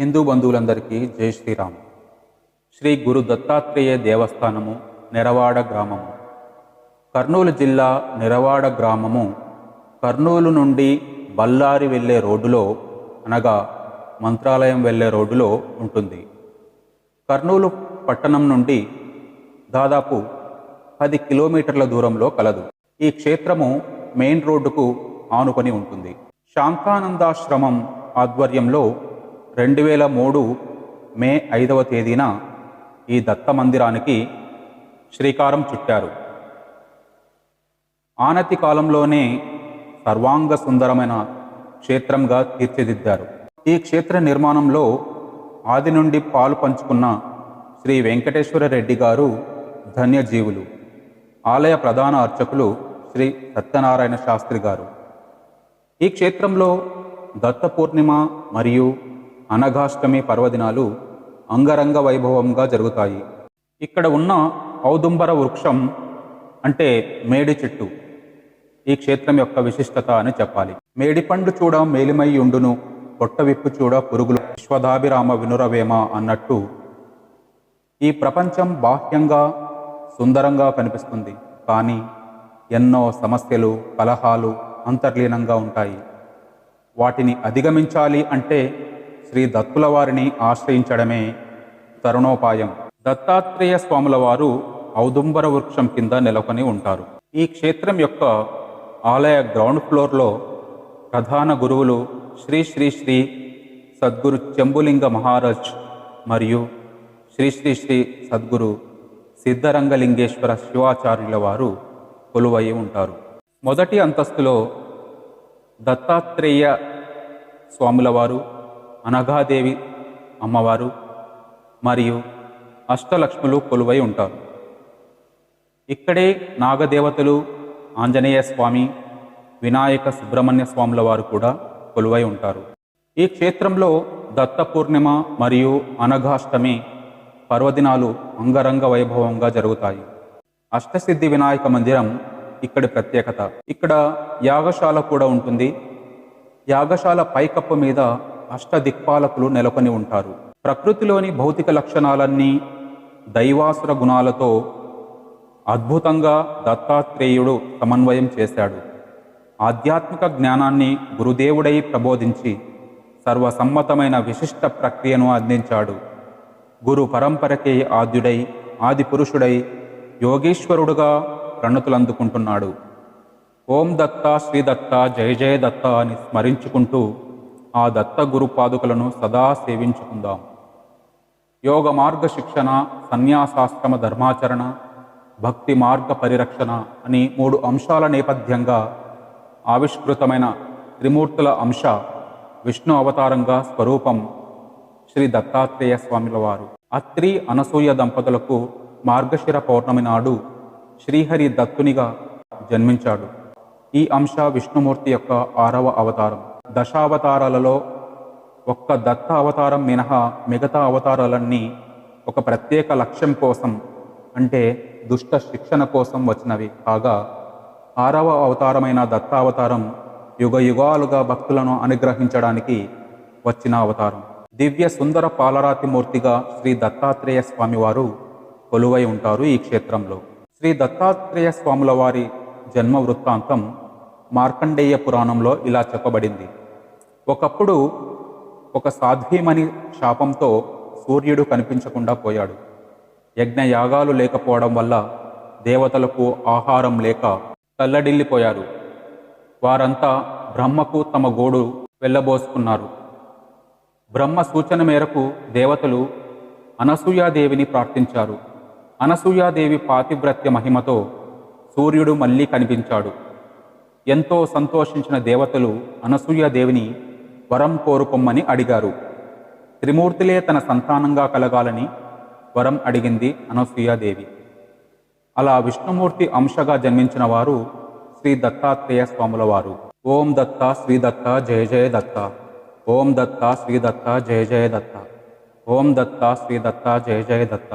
హిందూ బంధువులందరికీ జై శ్రీరామ్. శ్రీ గురు దత్తాత్రేయ దేవస్థానము నెరవాడ గ్రామము. కర్నూలు జిల్లా నెరవాడ గ్రామము కర్నూలు నుండి బళ్ళారి వెళ్ళే రోడ్డులో అనగా మంత్రాలయం వెళ్ళే రోడ్డులో ఉంటుంది. కర్నూలు పట్టణం నుండి దాదాపు పది కిలోమీటర్ల దూరంలో కలదు. ఈ క్షేత్రము మెయిన్ రోడ్డుకు ఆనుకొని ఉంటుంది. శాంతానందాశ్రమం ఆధ్వర్యంలో రెండు వేల మూడు మే ఐదవ తేదీన ఈ దత్త మందిరానికి శ్రీకారం చుట్టారు. ఆనతి కాలంలోనే సర్వాంగ సుందరమైన క్షేత్రంగా తీర్చిదిద్దారు. ఈ క్షేత్ర నిర్మాణంలో ఆది నుండి పాలు పంచుకున్న శ్రీ వెంకటేశ్వర రెడ్డి గారు ధన్యజీవులు. ఆలయ ప్రధాన అర్చకులు శ్రీ సత్యనారాయణ శాస్త్రి గారు. ఈ క్షేత్రంలో దత్త పూర్ణిమ మరియు అనఘాష్టమి పర్వదినాలు అంగరంగ వైభవంగా జరుగుతాయి. ఇక్కడ ఉన్న ఔదుంబర వృక్షం అంటే మేడి చెట్టు. ఈ క్షేత్రం యొక్క విశిష్టత అని చెప్పాలి. మేడిపండు చూడ మేలిమై ఉండును పొట్ట విప్పు చూడ పురుగులు. విశ్వదాభిరామ వినురవేమ అన్నట్టు ఈ ప్రపంచం బాహ్యంగా సుందరంగా కనిపిస్తుంది. కానీ ఎన్నో సమస్యలు కలహాలు అంతర్లీనంగా ఉంటాయి. వాటిని అధిగమించాలి అంటే శ్రీ దత్తుల వారిని ఆశ్రయించడమే తరుణోపాయం. దత్తాత్రేయ స్వాముల వారు ఔదుంబర వృక్షం కింద నెలకొని ఉంటారు. ఈ క్షేత్రం యొక్క ఆలయ గ్రౌండ్ ఫ్లోర్లో ప్రధాన గురువులు శ్రీ శ్రీ శ్రీ సద్గురు చెంబులింగ మహారాజ్ మరియు శ్రీ శ్రీ శ్రీ సద్గురు సిద్ధరంగలింగేశ్వర శివాచార్యుల వారు కొలువై ఉంటారు. మొదటి అంతస్తులో దత్తాత్రేయ స్వాముల వారు అనఘాదేవి అమ్మవారు మరియు అష్టలక్ష్ములు కొలువై ఉంటారు. ఇక్కడే నాగదేవతలు ఆంజనేయ స్వామి వినాయక సుబ్రహ్మణ్య స్వాముల వారు కూడా కొలువై ఉంటారు. ఈ క్షేత్రంలో దత్త పూర్ణిమ మరియు అనఘాష్టమి పర్వదినాలు అంగరంగ వైభవంగా జరుగుతాయి. అష్టసిద్ధి వినాయక మందిరం ఇక్కడి ప్రత్యేకత. ఇక్కడ యాగశాల కూడా ఉంటుంది. యాగశాల పైకప్పు మీద అష్టదిక్పాలకులు నెలకొని ఉంటారు. ప్రకృతిలోని భౌతిక లక్షణాలన్నీ దైవాసుర గుణాలతో అద్భుతంగా దత్తాత్రేయుడు సమన్వయం చేశాడు. ఆధ్యాత్మిక జ్ఞానాన్ని గురుదేవుడై ప్రబోధించి సర్వసమ్మతమైన విశిష్ట ప్రక్రియను అందించాడు. గురు పరంపరకే ఆద్యుడై ఆది పురుషుడై యోగేశ్వరుడుగా ప్రణతులందుకుంటున్నాడు. ఓం దత్త శ్రీ దత్త జయ జయ దత్త అని స్మరించుకుంటూ ఆ దత్త గురుపాదుకులను సదా సేవించుకుందాం. యోగ మార్గ శిక్షణ సన్యాసాశ్రమ ధర్మాచరణ భక్తి మార్గ పరిరక్షణ అని మూడు అంశాల నేపథ్యంగా ఆవిష్కృతమైన త్రిమూర్తుల అంశ విష్ణు అవతారంగా స్వరూపం శ్రీ దత్తాత్రేయ స్వామిల వారు అత్రి అనసూయ దంపతులకు మార్గశిర పౌర్ణమి నాడు శ్రీహరి దత్తునిగా జన్మించాడు. ఈ అంశ విష్ణుమూర్తి యొక్క ఆరవ అవతారం. దశావతారాలలో ఒక్క దత్త అవతారం మినహా మిగతా అవతారాలన్నీ ఒక ప్రత్యేక లక్ష్యం కోసం అంటే దుష్ట శిక్షణ కోసం వచ్చినవి. కాగా ఆరవ అవతారమైన దత్తావతారం యుగ యుగాలుగా భక్తులను అనుగ్రహించడానికి వచ్చిన అవతారం. దివ్య సుందర పాలరాతి మూర్తిగా శ్రీ దత్తాత్రేయ స్వామివారు కొలువై ఉంటారు ఈ క్షేత్రంలో. శ్రీ దత్తాత్రేయ స్వాముల వారి జన్మ వృత్తాంతం మార్కండేయ పురాణంలో ఇలా చెప్పబడింది. ఒకప్పుడు ఒక సాధ్వీమణి శాపంతో సూర్యుడు కనిపించకుండా పోయాడు. యజ్ఞయాగాలు లేకపోవడం వల్ల దేవతలకు ఆహారం లేక తల్లడిల్లిపోయారు. వారంతా బ్రహ్మకు తమ గోడు వెళ్ళబోసుకున్నారు. బ్రహ్మ సూచన మేరకు దేవతలు అనసూయాదేవిని ప్రార్థించారు. అనసూయాదేవి పాతివ్రత్య మహిమతో సూర్యుడు మళ్ళీ కనిపించాడు. ఎంతో సంతోషించిన దేవతలు అనసూయాదేవిని వరం కోరుకొమ్మని అడిగారు. త్రిమూర్తులే తన సంతానంగా కలగాలని వరం అడిగింది అనసూయాదేవి అలా విష్ణుమూర్తి అంశగా జన్మించిన వారు శ్రీ దత్తాత్రేయ స్వాముల వారు. ఓం దత్త శ్రీ దత్త జయ జయ దత్త. ఓం దత్త శ్రీ దత్త జయ జయ దత్త. ఓం దత్త శ్రీ దత్త జయ జయ దత్త.